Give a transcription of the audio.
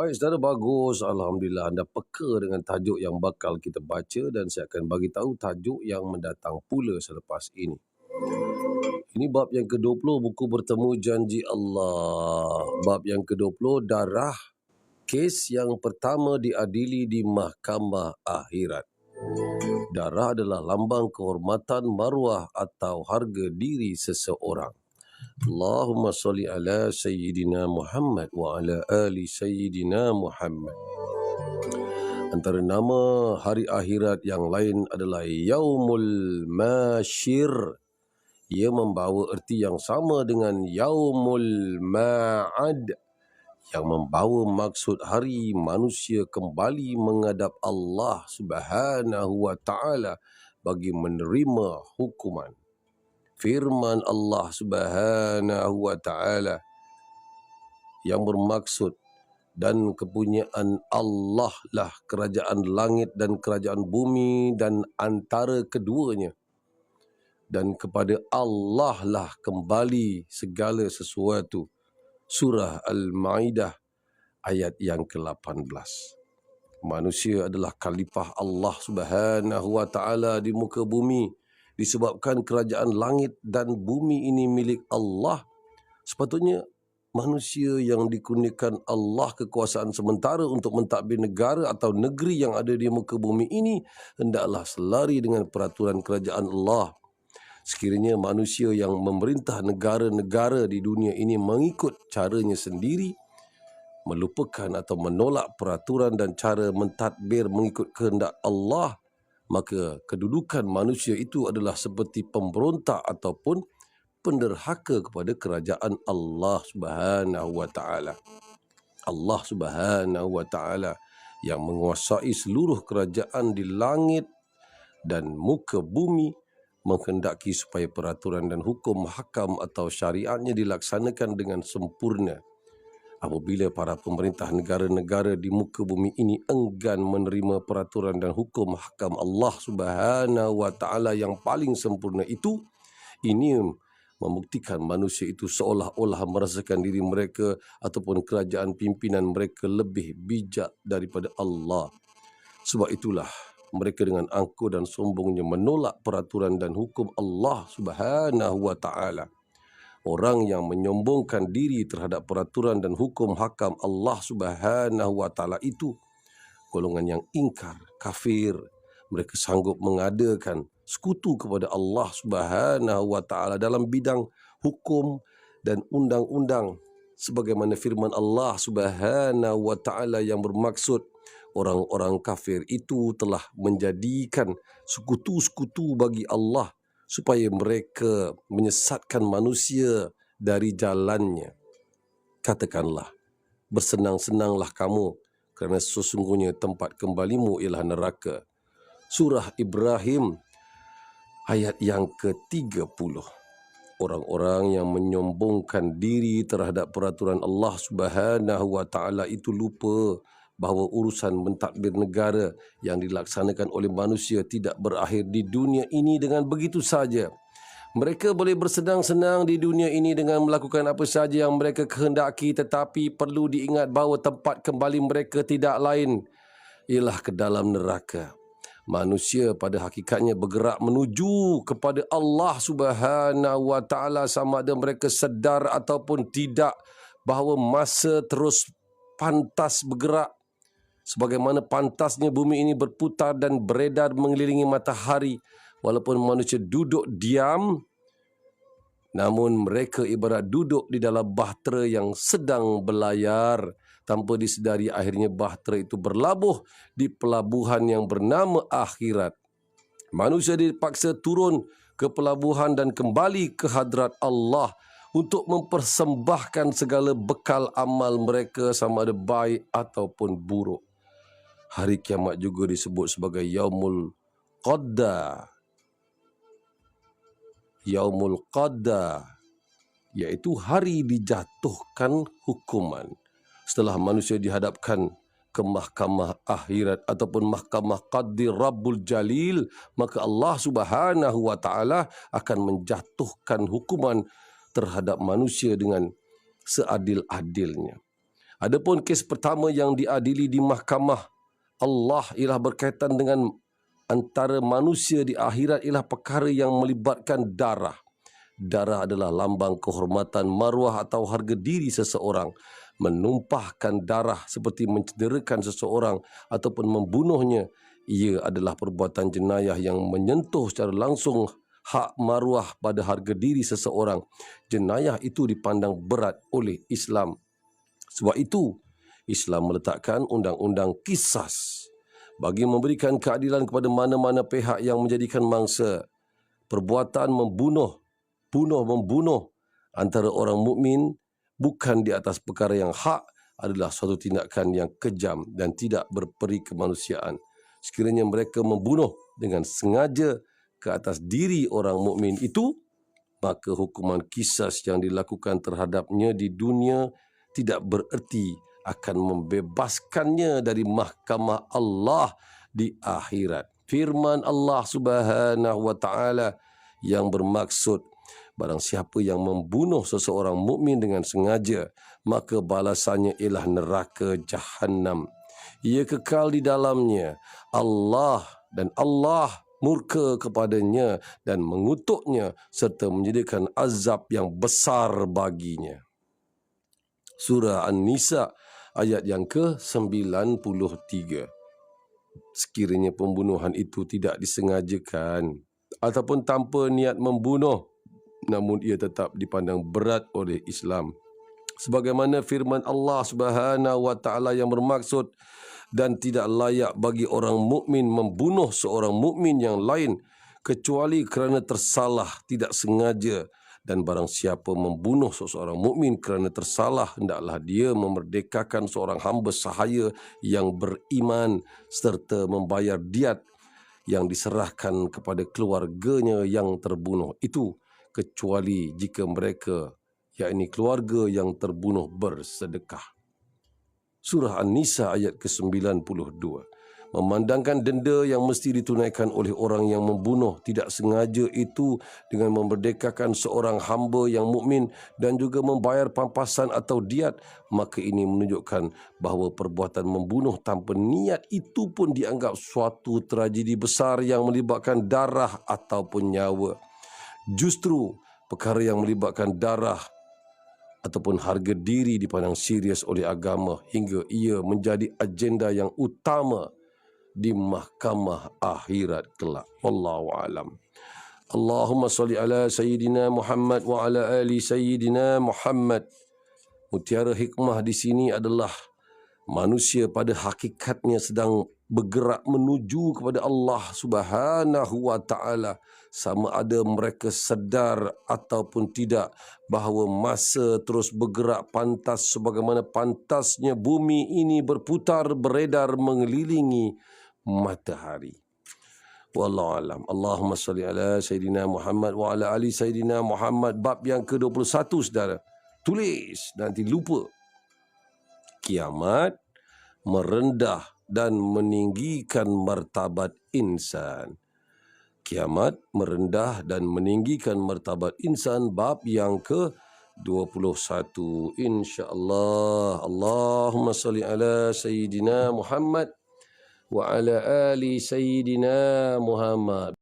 Baik, saudara bagus. Alhamdulillah anda peka dengan tajuk yang bakal kita baca dan saya akan bagi tahu tajuk yang mendatang pula selepas ini. Ini bab yang ke-20 buku bertemu janji Allah. Bab yang ke-20 darah kes yang pertama diadili di mahkamah akhirat. Darah adalah lambang kehormatan maruah atau harga diri seseorang. Allahumma salli ala Sayyidina Muhammad wa ala ali Sayyidina Muhammad. Antara nama hari akhirat yang lain adalah Yaumul Mashir. Ia membawa erti yang sama dengan Yaumul Ma'ad yang membawa maksud hari manusia kembali menghadap Allah Subhanahu wa taala bagi menerima hukuman firman Allah Subhanahu wa taala yang bermaksud dan kepunyaan Allah lah kerajaan langit dan kerajaan bumi dan antara keduanya. Dan kepada Allah lah kembali segala sesuatu. Surah al-maidah ayat yang ke-18 manusia adalah khalifah Allah Subhanahu wa taala di muka bumi disebabkan kerajaan langit dan bumi ini milik Allah, sepatutnya manusia yang dikurniakan Allah kekuasaan sementara untuk mentadbir negara atau negeri yang ada di muka bumi ini hendaklah selari dengan peraturan kerajaan Allah. Sekiranya manusia yang memerintah negara-negara di dunia ini mengikut caranya sendiri, melupakan atau menolak peraturan dan cara mentadbir mengikut kehendak Allah, maka kedudukan manusia itu adalah seperti pemberontak ataupun penderhaka kepada kerajaan Allah Subhanahu wa taala. Allah Subhanahu wa taala yang menguasai seluruh kerajaan di langit dan muka bumi menghendaki supaya peraturan dan hukum hakam atau syariatnya dilaksanakan dengan sempurna apabila para pemerintah negara-negara di muka bumi ini enggan menerima peraturan dan hukum hakam Allah Subhanahu wa taala yang paling sempurna itu ini membuktikan manusia itu seolah-olah merasakan diri mereka ataupun kerajaan pimpinan mereka lebih bijak daripada Allah. Sebab itulah mereka dengan angkuh dan sombongnya menolak peraturan dan hukum Allah Subhanahu wa taala orang yang menyombongkan diri terhadap peraturan dan hukum hakam Allah Subhanahu wa taala itu golongan yang ingkar, kafir. Mereka sanggup mengadakan sekutu kepada Allah Subhanahu wa taala dalam bidang hukum dan undang-undang sebagaimana firman Allah Subhanahu wa taala yang bermaksud orang-orang kafir itu telah menjadikan sekutu-sekutu bagi Allah supaya mereka menyesatkan manusia dari jalannya. Katakanlah, bersenang-senanglah kamu kerana sesungguhnya tempat kembalimu ialah neraka. Surah Ibrahim ayat yang ke-30. Orang-orang yang menyombongkan diri terhadap peraturan Allah Subhanahu wa taala itu lupa bahawa urusan mentadbir negara yang dilaksanakan oleh manusia tidak berakhir di dunia ini dengan begitu saja. Mereka boleh bersenang-senang di dunia ini dengan melakukan apa sahaja yang mereka kehendaki tetapi perlu diingat bahawa tempat kembali mereka tidak lain ialah ke dalam neraka. Manusia pada hakikatnya bergerak menuju kepada Allah Subhanahu wa taala sama ada mereka sedar ataupun tidak bahawa masa terus pantas bergerak sebagaimana pantasnya bumi ini berputar dan beredar mengelilingi matahari walaupun manusia duduk diam namun mereka ibarat duduk di dalam bahtera yang sedang berlayar. Tanpa disedari akhirnya bahtera itu berlabuh di pelabuhan yang bernama akhirat. Manusia dipaksa turun ke pelabuhan dan kembali ke hadrat Allah untuk mempersembahkan segala bekal amal mereka sama ada baik ataupun buruk hari kiamat juga disebut sebagai yaumul qadda. Yaumul qadda iaitu hari dijatuhkan hukuman. Setelah manusia dihadapkan ke mahkamah akhirat ataupun mahkamah qaddi rabbul jalil maka Allah Subhanahu wa taala akan menjatuhkan hukuman terhadap manusia dengan seadil-adilnya. Adapun kes pertama yang diadili di mahkamah Allah ialah berkaitan dengan antara manusia di akhirat ialah perkara yang melibatkan darah. Darah adalah lambang kehormatan maruah atau harga diri seseorang. Menumpahkan darah seperti mencederakan seseorang ataupun membunuhnya, ia adalah perbuatan jenayah yang menyentuh secara langsung hak maruah pada harga diri seseorang. Jenayah itu dipandang berat oleh Islam. Sebab itu, Islam meletakkan undang-undang kisas bagi memberikan keadilan kepada mana-mana pihak yang menjadikan mangsa perbuatan membunuh, bunuh membunuh antara orang mukmin bukan di atas perkara yang hak adalah suatu tindakan yang kejam dan tidak berperi kemanusiaan. Sekiranya mereka membunuh dengan sengaja ke atas diri orang mukmin itu, maka hukuman kisas yang dilakukan terhadapnya di dunia tidak bererti akan membebaskannya dari mahkamah Allah di akhirat. Firman Allah Subhanahu wa taala yang bermaksud barang siapa yang membunuh seseorang mukmin dengan sengaja maka balasannya ialah neraka jahanam. Ia kekal di dalamnya. Allah dan Allah murka kepadanya dan mengutuknya serta menjadikan azab yang besar baginya. Surah An-Nisa ayat yang ke-93. Sekiranya pembunuhan itu tidak disengajakan ataupun tanpa niat membunuh namun ia tetap dipandang berat oleh Islam. Sebagaimana firman Allah Subhanahu wa taala yang bermaksud dan tidak layak bagi orang mukmin membunuh seorang mukmin yang lain kecuali kerana tersalah tidak sengaja dan barang siapa membunuh seseorang mukmin kerana tersalah hendaklah dia memerdekakan seorang hamba sahaya yang beriman serta membayar diat yang diserahkan kepada keluarganya yang terbunuh itu kecuali jika mereka yakni keluarga yang terbunuh bersedekah. Surah An-Nisa ayat ke-92 memandangkan denda yang mesti ditunaikan oleh orang yang membunuh. Tidak sengaja itu dengan memerdekakan seorang hamba yang mukmin dan juga membayar pampasan atau diat. Maka ini menunjukkan bahawa perbuatan membunuh tanpa niat itu pun dianggap suatu tragedi besar yang melibatkan darah ataupun nyawa. Justru perkara yang melibatkan darah ataupun harga diri dipandang serius oleh agama hingga ia menjadi agenda yang utama di mahkamah akhirat kelak. Wallahu alam. Allahumma salli ala sayyidina Muhammad wa ala ali sayyidina Muhammad. Mutiara hikmah di sini adalah manusia pada hakikatnya sedang bergerak menuju kepada Allah Subhanahu wa taala sama ada mereka sedar ataupun tidak bahawa masa terus bergerak pantas sebagaimana pantasnya bumi ini berputar beredar mengelilingi matahari. Wallahu alam. Allahumma salli ala sayidina Muhammad wa ala ali sayidina Muhammad. Bab yang ke-21 saudara. Tulis. Nanti lupa. Kiamat merendah dan meninggikan martabat insan. Kiamat merendah dan meninggikan martabat insan. Bab yang ke 21 insyaallah Allahumma salli ala sayyidina Muhammad wa ala ali sayyidina Muhammad